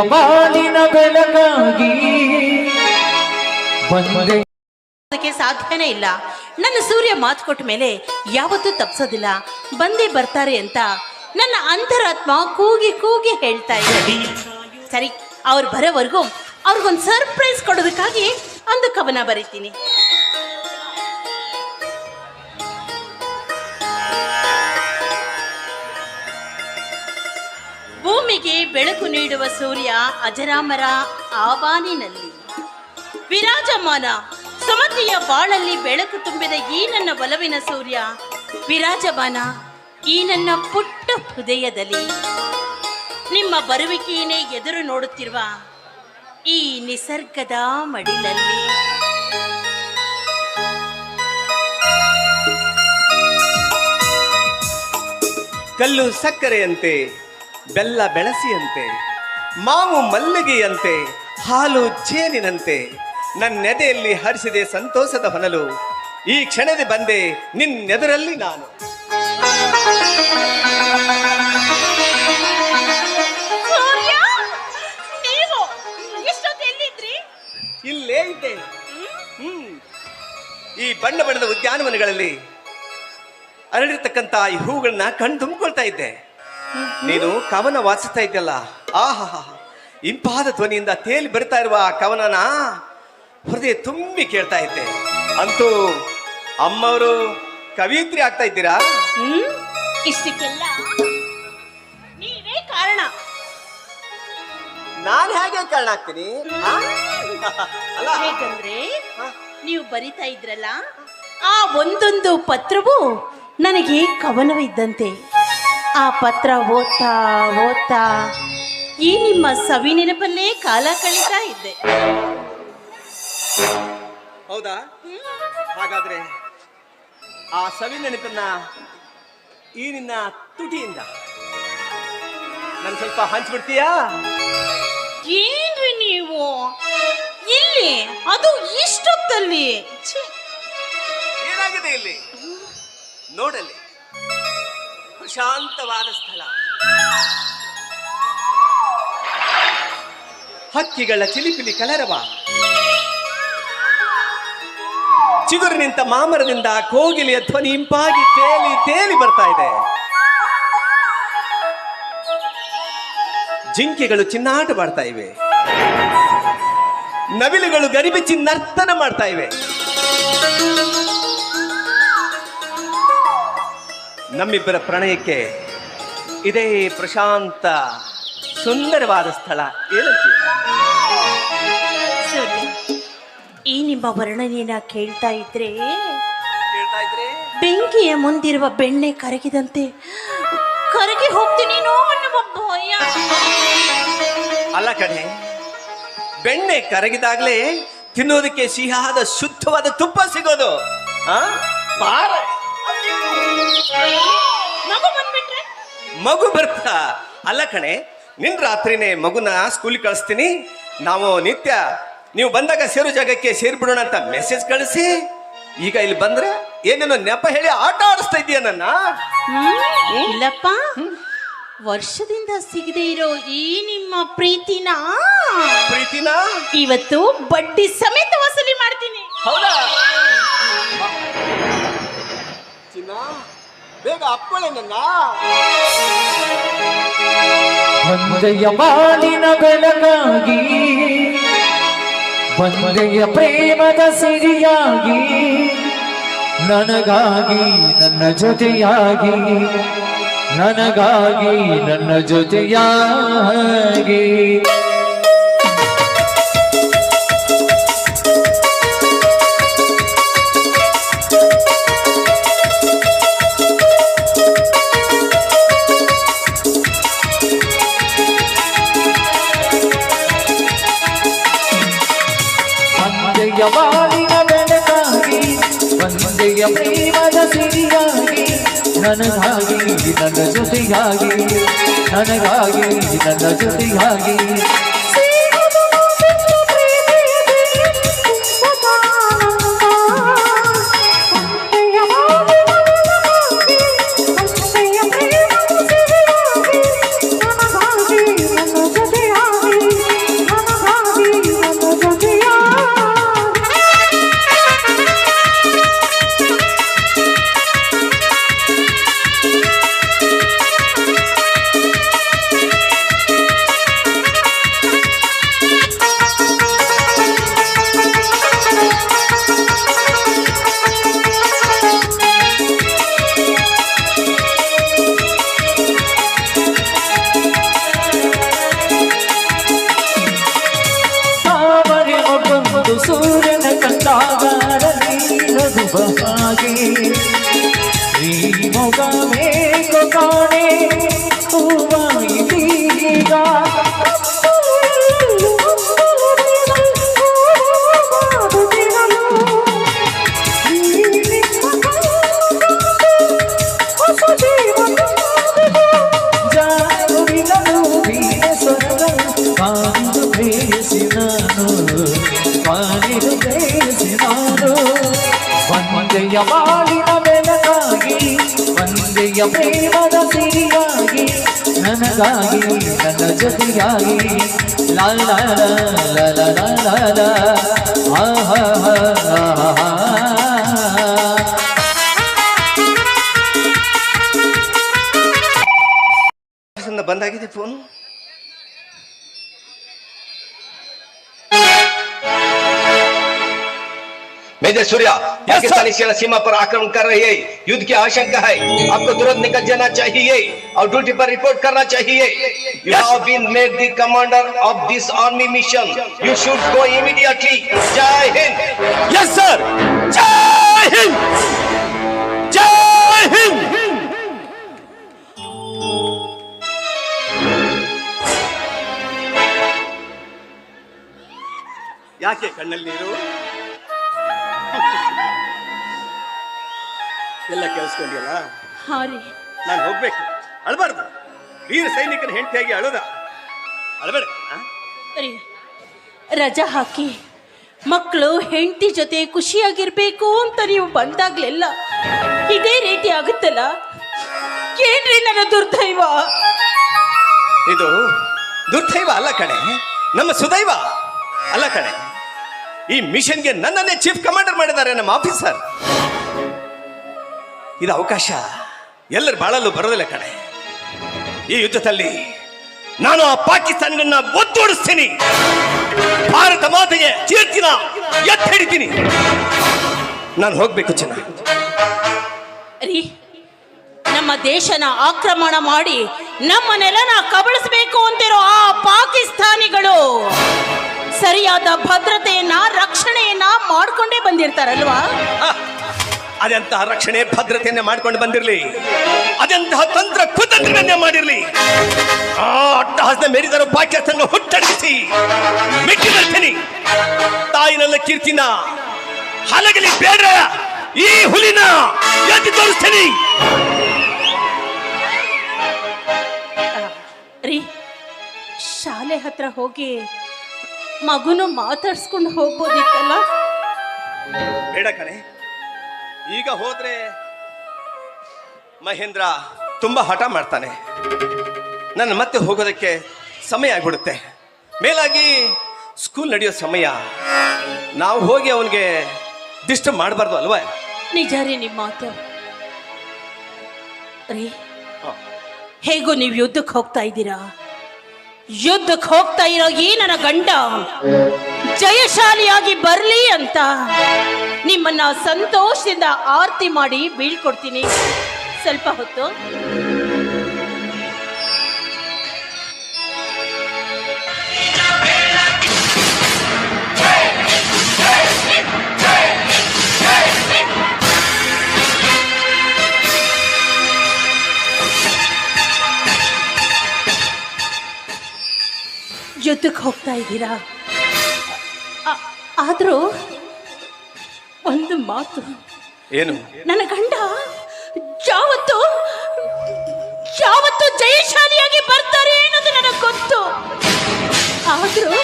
ಬಾಳಿನ ಬೆಳಗಾಗಿ ಬಂದೆ. ಅದಕ್ಕೆ ಸಾಧ್ಯನೇ ಇಲ್ಲ. ನನ್ನ ಸೂರ್ಯ ಮಾತು ಕೊಟ್ಟ ಮೇಲೆ ಯಾವತ್ತೂ ತಪ್ಸೋದಿಲ್ಲ. ಬಂದೇ ಬರ್ತಾರೆ ಅಂತ ನನ್ನ ಅಂತರಾತ್ಮ ಕೂಗಿ ಕೂಗಿ ಹೇಳ್ತಾ ಇದೆ. ಸರಿ. ಅವ್ರು ಬರೋವರೆಗೂ ಅವ್ರಿಗೊಂದು ಸರ್ಪ್ರೈಸ್ ಕೊಡೋದಕ್ಕಾಗಿ ಒಂದು ಕವನ ಬರೀತೀನಿ. ಬೆಳಕು ನೀಡುವ ಸೂರ್ಯ ಅಜರಾಮರ ಆವಾನಿನಲ್ಲಿ. ವಿರಾಜಮಾನ, ಸುಮತಿಯ ಬಾಳಲ್ಲಿ ಬೆಳಕು ತುಂಬಿದ ಈ ನನ್ನ ಒಲವಿನ ಸೂರ್ಯ, ವಿರಾಜಮಾನ, ಈ ನನ್ನ ಪುಟ್ಟ ಹೃದಯದಲ್ಲಿ. ನಿಮ್ಮ ಬರುವಿಕೆಯೇ ಎದುರು ನೋಡುತ್ತಿರುವ ಈ ನಿಸರ್ಗದ ಮಡಿಲಲ್ಲಿ. ಕಲ್ಲು ಸಕ್ಕರೆಯಂತೆ ಬೆಲ್ಲ ಬೆಳಸಿಯಂತೆ ಮಾವು ಮಲ್ಲಿಗೆಯಂತೆ ಹಾಲು ಜೇನಿನಂತೆ. ನನ್ನೆದೆಯಲ್ಲಿ ಹರಿಸಿದೆ ಸಂತೋಷದ ಹೊನಲು. ಈ ಕ್ಷಣದ ಬಂದೆ ನಿನ್ನೆದುರಲ್ಲಿ ನಾನು. ಇಲ್ಲೇ ಇದ್ದೆ. ಹ್ಮ್. ಈ ಬಣ್ಣ ಬಣ್ಣದ ಉದ್ಯಾನವನಗಳಲ್ಲಿ ಅರಳಿರ್ತಕ್ಕಂಥ ಈ ಹೂಗಳನ್ನ ಕಣ್ ತುಂಬಿಕೊಳ್ತಾ ಇದ್ದೆ. ನೀನು ಕವನ ವಾಚಿಸ್ತಾ ಇದ್ದಲ್ಲ ಆಹಾ ಇಂಪಾದ ಧ್ವನಿಯಿಂದ ತೇಲಿ ಬರ್ತಾ ಇರುವ ಆ ಕವನನ ಹೃದಯ ತುಂಬಿ ಕೇಳ್ತಾ ಇದ್ದೆ. ಅಂತೂ ಅಮ್ಮವರು ಕವಿಯತ್ರಿ ಆಗ್ತಾ ಇದ್ದೀರಾ? ಹ್ಮ್ ಇಷ್ಟಕ್ಕೆಲ್ಲ ನೀವೇ ಕಾರಣ. ನಾನು ಹೇಗೆ ಕಾರಣ ಆಗ್ತೀನಿ? ಆ? ಅಲ್ಲ. ಹೇಗಂದ್ರೆ ನೀವು ಬರಿತಾ ಇದ್ರಲ್ಲ ಆ ಒಂದೊಂದು ಪತ್ರವು ನನಗೆ ಕವನವಿದ್ದಂತೆ ಆ ಪತ್ರ ಓದ್ತಾ ಓದ್ತಾ ಈ ನಿಮ್ಮ ಸವಿ ನೆನಪಲ್ಲೇ ಕಾಲ ಕಳೀತಾ ಇದ್ದೆ. ಹೌದಾ? ಹಾಗಾದ್ರೆ ಆ ಸವಿ ನೆನಪನ್ನ ಈ ನಿನ್ನ ತುಟಿಯಿಂದ ನನ್ ಸ್ವಲ್ಪ ಹಂಚ್ಬಿಡ್ತೀಯಾ? ಏನ್ರಿ ನೀವು? ಇಲ್ಲಿ ಅದು ಇಷ್ಟೊತ್ತಲ್ಲಿ. ಏನಾಗಿದೆ ಇಲ್ಲಿ? ನೋಡಲ್ಲಿ. ಪ್ರಶಾಂತವಾದ ಸ್ಥಳ. ಹಕ್ಕಿಗಳ ಚಿಲಿಪಿಲಿ ಕಲರವ. ಚಿಗುರು ನಿಂತ ಮಾಮರದಿಂದ ಕೋಗಿಲೆಯ ಧ್ವನಿ ಇಂಪಾಗಿ ತೇಲಿ ತೇಲಿ ಬರ್ತಾ ಇದೆ. ಜಿಂಕೆಗಳು ಚಿನ್ನಾಟ ಮಾಡ್ತಾ ಇವೆ. ನವಿಲುಗಳು ಗರಿಬಿಚ್ಚಿ ನರ್ತನ ಮಾಡ್ತಾ ಇವೆ. ನಮ್ಮಿಬ್ಬರ ಪ್ರಣಯಕ್ಕೆ ಇದೇ ಪ್ರಶಾಂತ ಸುಂದರವಾದ ಸ್ಥಳ. ಏನಂತೀಯ? ಸೂರ್ಯ ಈ ನಿಮ್ಮ ವರ್ಣನೆಯನ್ನ ಕೇಳ್ತಾ ಇದ್ರೆ ಬೆಂಕಿಯ ಮುಂದಿರುವ ಬೆಣ್ಣೆ ಕರಗಿದಂತೆ ಕರಗಿ ಹೋಗ್ತೀನೇನೋ ಅನ್ನುವ ಭಯ. ಅಲ್ಲ ಕಣೆ ಬೆಣ್ಣೆ ಕರಗಿದಾಗ್ಲೇ ತಿನ್ನೋದಕ್ಕೆ ಸಿಹಿಯಾದ ಶುದ್ಧವಾದ ತುಪ್ಪ ಸಿಗೋದು ಆ? ಬಾರ ಮಗು ಬರ್ತಾ? ಅಲ್ಲ ಕಣೆ ನಿನ್ ರಾತ್ರಿನೇ ಮಗುನ ಸ್ಕೂಲಿಗೆ ಕಳಿಸ್ತೀನಿ. ನಾವು ನಿತ್ಯ ನೀವು ಬಂದಾಗ ಸೇರು ಜಾಗಕ್ಕೆ ಸೇರ್ಬಿಡೋಣ ಅಂತ ಮೆಸೇಜ್ ಕಳಿಸಿ. ಈಗ ಇಲ್ಲಿ ಬಂದ್ರೆ ಏನೇನೋ ನೆಪ ಹೇಳಿ ಆಟ ಆಡಿಸ್ತಾ ಇದೀಯ ನನ್ನ? ಇಲ್ಲಪ್ಪ. ವರ್ಷದಿಂದ ಸಿಗದೆ ಇರೋ ಈ ನಿಮ್ಮ ಪ್ರೀತಿನ? ಪ್ರೀತಿನ? ಇವತ್ತು ಬಡ್ಡಿ ಸಮೇತ ವಸೂಲಿ ಬೇಗ ಅಪ್ಪಳೆ ನನ್ನ ಬಂದೆಯ ಬಾಳಿನ ಪ್ರೇಮದ ಸಿರಿಯಾಗಿ ನನಗಾಗಿ ನನ್ನ ಜೊತೆಯಾಗಿ ನನಗಾಗಿ ನನ್ನ ಜೊತೆಯಾಗಿ. ನನಗಾಗಿ ನನ್ನ ಜೊತೆಯಾಗಿ. ನನಗಾಗಿ ನನ್ನ ಮರುಳು ಸೂರ್ಯನ ಕಂಡಾಗಾರ ನೀನದು ಶ್ರೀ ಕಾಣೆ. ಪ್ರೇಮದ ನನಗಾಗಿ ನನ್ನ ಜೊತೆಯಾಗಿ. ಬಂದಾಗಿದೆ ಫೋನು. मेजर सूर्या पाकिस्तानी सेना सीमा पर आक्रमण कर रही है युद्ध की आशंका है आपको तुरंत निकल जाना चाहिए और ड्यूटी पर रिपोर्ट करना चाहिए you have been made the commander of this army mission you should go immediately जय हिंद यस सर जय हिंद जय हिंद ಯಾಕೆ ಕಣ್ಣಲ್ಲಿ ನೀರು ಎಲ್ಲ ಕೇಳಿಸ್ಕೊಂಡಿಯಲ್ಲ? ಹಾ ರೀ. ನಾನು ಹೋಗ್ಬೇಕು. ಅಳಬಾರ್ದು. ವೀರ ಸೈನಿಕನ ಹೆಂಡತಿಯಾಗಿ ಅಳದ. ಅಳಬೇಡ? ರೀ ರಜಾ ಹಾಕಿ ಮಕ್ಕಳು ಹೆಂಡತಿ ಜೊತೆ ಖುಷಿಯಾಗಿರ್ಬೇಕು ಅಂತ ನೀವು ಬಂದಾಗ್ಲೆಲ್ಲ ಇದೇ ರೀತಿ ಆಗುತ್ತಲ್ಲ? ಏನ್ರಿ ನನ್ನ ದುರ್ದೈವ? ಇದು ದುರ್ದೈವ ಅಲ್ಲ ಕಣೆ ನಮ್ಮ ಸುದೈವ ಅಲ್ಲ ಕಣೆ. ಈ ಮಿಷನ್ಗೆ ನನ್ನನ್ನೇ ಚೀಫ್ ಕಮಾಂಡರ್ ಮಾಡಿದ್ದಾರೆ ನಮ್ಮ ಆಫೀಸರ್. ಇದು ಅವಕಾಶ. ಎಲ್ಲರೂ ಬಾಳಲ್ಲೂ ಬರೋದಿಲ್ಲ ಕಣೆ. ಈ ಯುದ್ಧದಲ್ಲಿ ನಾನು ಆ ಪಾಕಿಸ್ತಾನಗಳನ್ನ ಒತ್ತೋಡಿಸ್ತೀನಿ ಭಾರತ ಮಾತೆಗೆ ಕೀರ್ತಿನ ಎತ್ತಿ ಹಿಡಿತೀನಿ. ನಾನು ಹೋಗ್ಬೇಕು ಚೆನ್ನ. ರೀ ನಮ್ಮ ದೇಶನ ಆಕ್ರಮಣ ಮಾಡಿ ನಮ್ಮ ನೆಲನ ಕಬಳಿಸಬೇಕು ಅಂತಿರೋ ಆ ಪಾಕಿಸ್ತಾನಿಗಳು ಸರಿಯಾದ ಭದ್ರತೆಯನ್ನ ರಕ್ಷಣೆಯನ್ನ ಮಾಡ್ಕೊಂಡೇ ಬಂದಿರ್ತಾರಲ್ವಾ? ಅದೆಂತಹ ರಕ್ಷಣೆ ಭದ್ರತೆಯನ್ನೇ ಮಾಡ್ಕೊಂಡು ಬಂದಿರಲಿ? ಅದೆಂತಹ ತಂತ್ರ ಕುತಂತ್ರವನ್ನೇ ಮಾಡಿರಲಿ? ಆ ಅಟ್ಟಹಾಸದ ಮೇರಿದರು ಪಾಕಿಸ್ತಾನ ಹುಟ್ಟಡಿಸಿ ಮೆಟ್ಟಿ ಬರ್ತೀನಿ ತಾಯಿನೆಲ್ಲ ಕೀರ್ತಿನ ಹಲಗಲಿ ಬೇಡ ಈ ಹುಲಿನ ಎದ್ದು ತೋರಿಸ್ತೀನಿ. ರೀ ಶಾಲೆ ಹತ್ರ ಹೋಗಿ ಮಗುನು ಮಾತಾಡ್ಸ್ಕೊಂಡು ಹೋಗ್ಬೋದಿತ್ತಲ್ಲ? ಬೇಡ ಕಣೆ. ಈಗ ಹೋದ್ರೆ ಮಹೇಂದ್ರ ತುಂಬಾ ಹಠ ಮಾಡ್ತಾನೆ. ನನ್ನ ಮತ್ತೆ ಹೋಗೋದಕ್ಕೆ ಸಮಯ ಆಗ್ಬಿಡುತ್ತೆ. ಮೇಲಾಗಿ ಸ್ಕೂಲ್ ನಡೆಯೋ ಸಮಯ. ನಾವು ಹೋಗಿ ಅವನಿಗೆ ಡಿಸ್ಟರ್ಬ್ ಮಾಡಬಾರ್ದು ಅಲ್ವಾ? ನಿಜ ರೀ ನಿಮ್ಮ ಮಾತು. ರೀ ಹೇಗೂ ನೀವು ಯುದ್ಧಕ್ಕೆ ಹೋಗ್ತಾ ಇದ್ದೀರಾ? ಯುದ್ಧಕ್ಕೆ ಹೋಗ್ತಾ ಇರೋ ಈ ನನ್ನ ಗಂಡ. ಜಯಶಾಲಿಯಾಗಿ ಬರಲಿ ಅಂತ ನಿಮ್ಮನ್ನ ಸಂತೋಷದಿಂದ ಆರತಿ ಮಾಡಿ ಬೀಳ್ಕೊಡ್ತೀನಿ. ಸ್ವಲ್ಪ ಹೊತ್ತು. ಯುದ್ಧಕ್ಕೆ ಹೋಗ್ತಾ ಇದ್ದೀರಾ? ಆದ್ರೂ ಒಂದು ಮಾತು. ಏನು? ನನ್ನ ಗಂಡ ಯಾವತ್ತು ಯಾವತ್ತು ಜಯಶಾಲಿಯಾಗಿ ಬರ್ತಾರೆ ಅನ್ನೋದು ನನಗೆ ಗೊತ್ತು. ಆದರೂ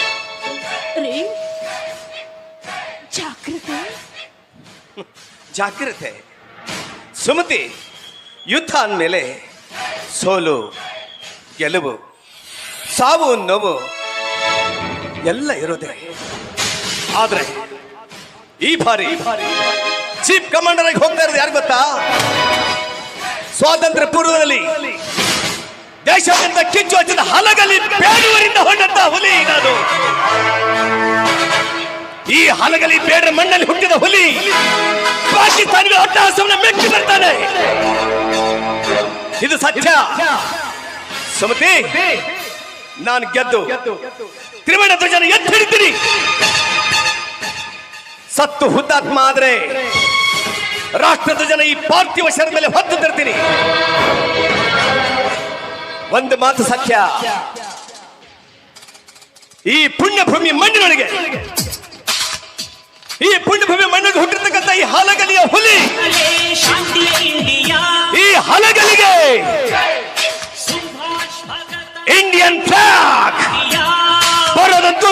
ರೀ ಜಾಗ್ರತೆ. ಜಾಗ್ರತೆ. ಸುಮತಿ ಯುದ್ಧ ಅಂದಮೇಲೆ ಸೋಲು ಗೆಲುವು ಸಾವು ನೋವು ಎಲ್ಲ ಇರೋದೇ. ಆದ್ರೆ ಈ ಬಾರಿ ಚೀಫ್ ಕಮಾಂಡರ್ ಆಗಿ ಹೋಗ್ತಾ ಇರೋದು ಯಾರು ಗೊತ್ತಾ? ಸ್ವಾತಂತ್ರ್ಯ ಪೂರ್ವದಲ್ಲಿ ದೇಶಾದ್ಯಂತ ಕಿಚ್ಚು ಹಚ್ಚಿದ ಹಲಗಲಿ ಬೇಡುವರಿಂದ ಹೊಂದಂತ ಹುಲಿ ನಾನು ಈ ಹಲಗಲಿ ಬೇಡರ ಮಣ್ಣಲ್ಲಿ ಹುಟ್ಟಿದ ಹುಲಿ ಪಾಕಿಸ್ತಾನದ ಅಟ್ಟಹಾಸವನ್ನ ಮೆಚ್ಚಿ ಬರ್ತಾನೆ. ಇದು ಸತ್ಯ. ಸುಮತಿ ನಾನು ಗೆದ್ದು ತ್ರಿವರ್ಣ ಧ್ವಜನ ಎತ್ತಿ ಹಿಡಿತೀನಿ ಸತ್ತು ಹುತಾತ್ಮ ಆದ್ರೆ ರಾಷ್ಟ್ರದ ಜನ ಈ ಪಾರ್ಥಿವ ಮೇಲೆ ಹೊತ್ತು ತರ್ತೀನಿ. ಒಂದು ಮಾತು ಸತ್ಯ. ಈ ಪುಣ್ಯಭೂಮಿ ಮಣ್ಣಿನೊಳಗೆ ಈ ಪುಣ್ಯಭೂಮಿ ಮಣ್ಣಿಗೆ ಹುಟ್ಟಿರ್ತಕ್ಕಂಥ ಈ ಹಲಗಲಿಯ ಹುಲಿ ಈ ಹಲಗಲಿಗೆ ಇಂಡಿಯನ್ ಫ್ಲಾಗ್ ಬರೋದಂತೂ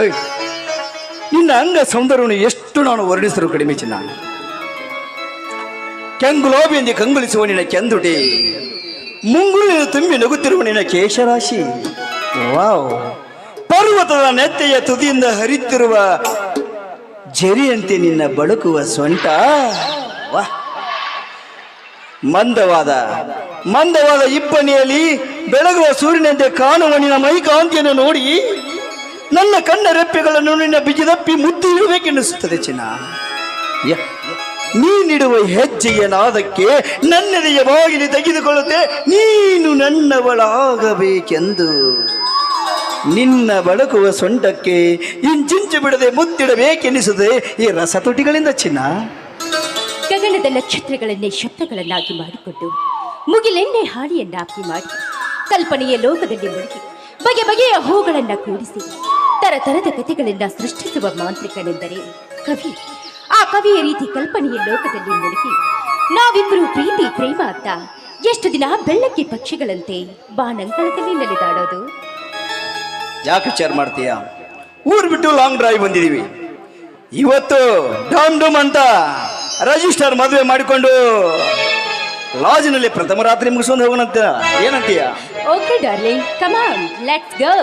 ನಿನ್ನ ಅಂಗ ಸೌಂದರ್ಯವನ್ನು ಎಷ್ಟು ನಾನು ವರ್ಣಿಸಲು ಕಡಿಮೆ ಚಿನ್ನ. ಕೆಂಗುಲಾಬಿಯಿಂದ ಕಂಗೊಳಿಸುವ ನಿನ್ನ ಕೆಂದುಟಿ. ಮುಂಗುಳಿನ ತುಂಬಿ ನಗುತ್ತಿರುವ ನಿನ್ನ ಕೇಶರಾಶಿ. ವಾವ್. ಪರ್ವತದ ನೆತ್ತೆಯ ತುದಿಯಿಂದ ಹರಿತಿರುವ ಜರಿಯಂತೆ ನಿನ್ನ ಬಳುಕುವ ಸೊಂಟ. ವಾಹ್ ಮಂದವಾದ ಮಂದವಾದ ಇಬ್ಬನಿಯಲ್ಲಿ ಬೆಳಗುವ ಸೂರ್ಯನಂತೆ ಕಾಣುವ ನಿನ್ನ ಮೈಕಾಂತಿಯನ್ನು ನೋಡಿ. ನನ್ನ ಕಣ್ಣ ರೆಪ್ಪೆಗಳನ್ನು ನಿನ್ನ ಬಿಗಿದಪ್ಪಿ ಮುದ್ದು ಇಡಬೇಕೆನ್ನಿಸುತ್ತದೆ ಚಿನ್ನ. ನೀನಿಡುವ ಹೆಜ್ಜೆಯ ಏನಾದಕ್ಕೆ ನನ್ನೆದೆಯ ಬಾಗಿಲು ತೆಗೆದುಕೊಳ್ಳುತ್ತೆ. ನೀನು ನನ್ನವಳಾಗಬೇಕೆಂದು. ನಿನ್ನ ಬಳಕುವ ಸೊಂಟಕ್ಕೆ ಇಂಚಿಂಚು ಬಿಡದೆ ಮುತ್ತಿಡಬೇಕೆನಿಸದೆ ಈ ರಸತುಟಿಗಳಿಂದ ಚಿನ್ನ. ಗಗನದ ನಕ್ಷತ್ರಗಳನ್ನೇ ಶಬ್ದಗಳನ್ನಾಗಿ ಮಾಡಿಕೊಂಡು ಮುಗಿಲೆಣ್ಣೆ ಹಾಳಿಯನ್ನಾಗಿ ಮಾಡಿ ಕಲ್ಪನೆಯ ಲೋಕದಲ್ಲಿ ಮುಳುಗಿ ಬಗೆ ಬಗೆಯ ಹೂಗಳನ್ನು ಕೂಡಿಸಿ ತರತರದ ಕಥೆಗಳಿಂದ ಸೃಷ್ಟಿಸುವ ಮಾಂತ್ರಿಕನೆಂದರೆ ಕವಿ. ಆ ಕವಿಯ ರೀತಿ ಕಲ್ಪನೆಯ ಲೋಕದಲ್ಲಿ ಮುಳುಗಿ ನಾವಿಬ್ಬರು ಪ್ರೀತಿ ಪ್ರೇಮ ಅಂತ ಎಷ್ಟು ದಿನ ಬೆಳ್ಳಕ್ಕೆ ಪಕ್ಷಿಗಳಂತೆ ಬಾನಂಗಳದಲ್ಲಿ ನಲಿದಾಡೋದು? ಯಾಕೆ ವಿಚಾರ ಮಾಡ್ತೀಯ? ಊರ್ ಬಿಟ್ಟು ಲಾಂಗ್ ಡ್ರೈವ್ ಬಂದಿದೀವಿ. ಇವತ್ತು ಡಾಮ್ ಡೂಮ್ ಅಂತ ರಜಿಸ್ಟರ್ ಮದುವೆ ಮಾಡಿಕೊಂಡು ಲಾಜಿನಲ್ಲಿ ಪ್ರಥಮ ರಾತ್ರಿ ಮುಗಿಸ್ಕೊಂಡು ಹೋಗೋಣಂತ. ಏನಂತೀಯ? Okay darling come on let's go